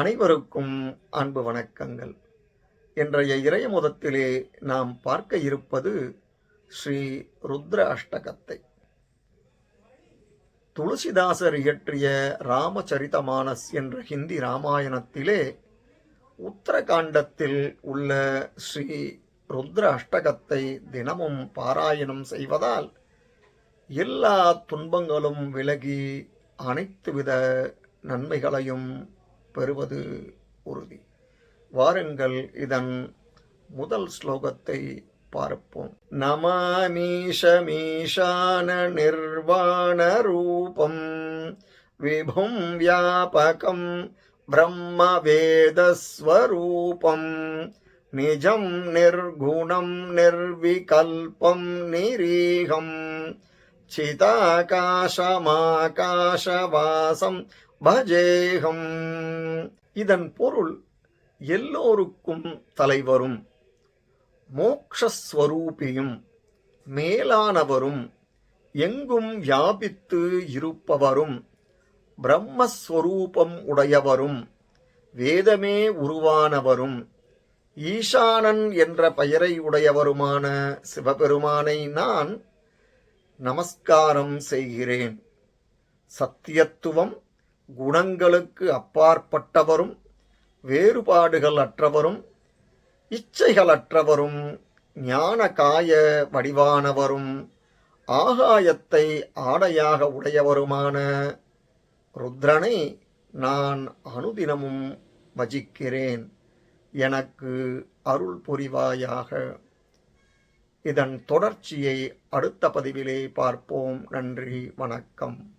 அனைவருக்கும் அன்பு வணக்கங்கள். இன்றைய இறையமுதத்திலே நாம் பார்க்க இருப்பது ஸ்ரீ ருத்ர அஷ்டகத்தை. துளசிதாசர் இயற்றிய ராமச்சரிதமானஸ் என்ற ஹிந்தி ராமாயணத்திலே உத்தரகாண்டத்தில் உள்ள ஸ்ரீ ருத்ர அஷ்டகத்தை தினமும் பாராயணம் செய்வதால் எல்லா துன்பங்களும் விலகி அனைத்து வித நன்மைகளையும் பெறுவது உறுதி. வாருங்கள் இதன் முதல் ஸ்லோகத்தை பார்ப்போம். நமாமீஷமீஷான நிர்வாண ரூபம் விபும் வியாபகம் பிரம்ம வேதஸ்வரூபம் நிஜம் நிர்குணம் நிர்விகல்பம் நிரீகம் சிதாகாசமாகாசவாசம் பஜேகம். இதன் பொருள் எல்லோருக்கும் தலைவரும் மோக்ஷஸ்வரூபியும் மேலானவரும் எங்கும் வியாபித்து இருப்பவரும் பிரம்மஸ்வரூபம் உடையவரும் வேதமே உருவானவரும் ஈசானன் என்ற பெயரை உடையவருமான சிவபெருமானை நான் நமஸ்காரம் செய்கிறேன். சத்தியத்துவம் குணங்களுக்கு அப்பாற்பட்டவரும் வேறுபாடுகள் அற்றவரும் இச்சைகளற்றவரும் ஞான காய வடிவானவரும் ஆகாயத்தை ஆடையாக உடையவருமான ருத்ரனை நான் அனுதினமும் வஜிக்கிறேன். எனக்கு அருள் புரிவாயாக. இதன் தொடர்ச்சியை அடுத்த பதிவிலே பார்ப்போம். நன்றி வணக்கம்.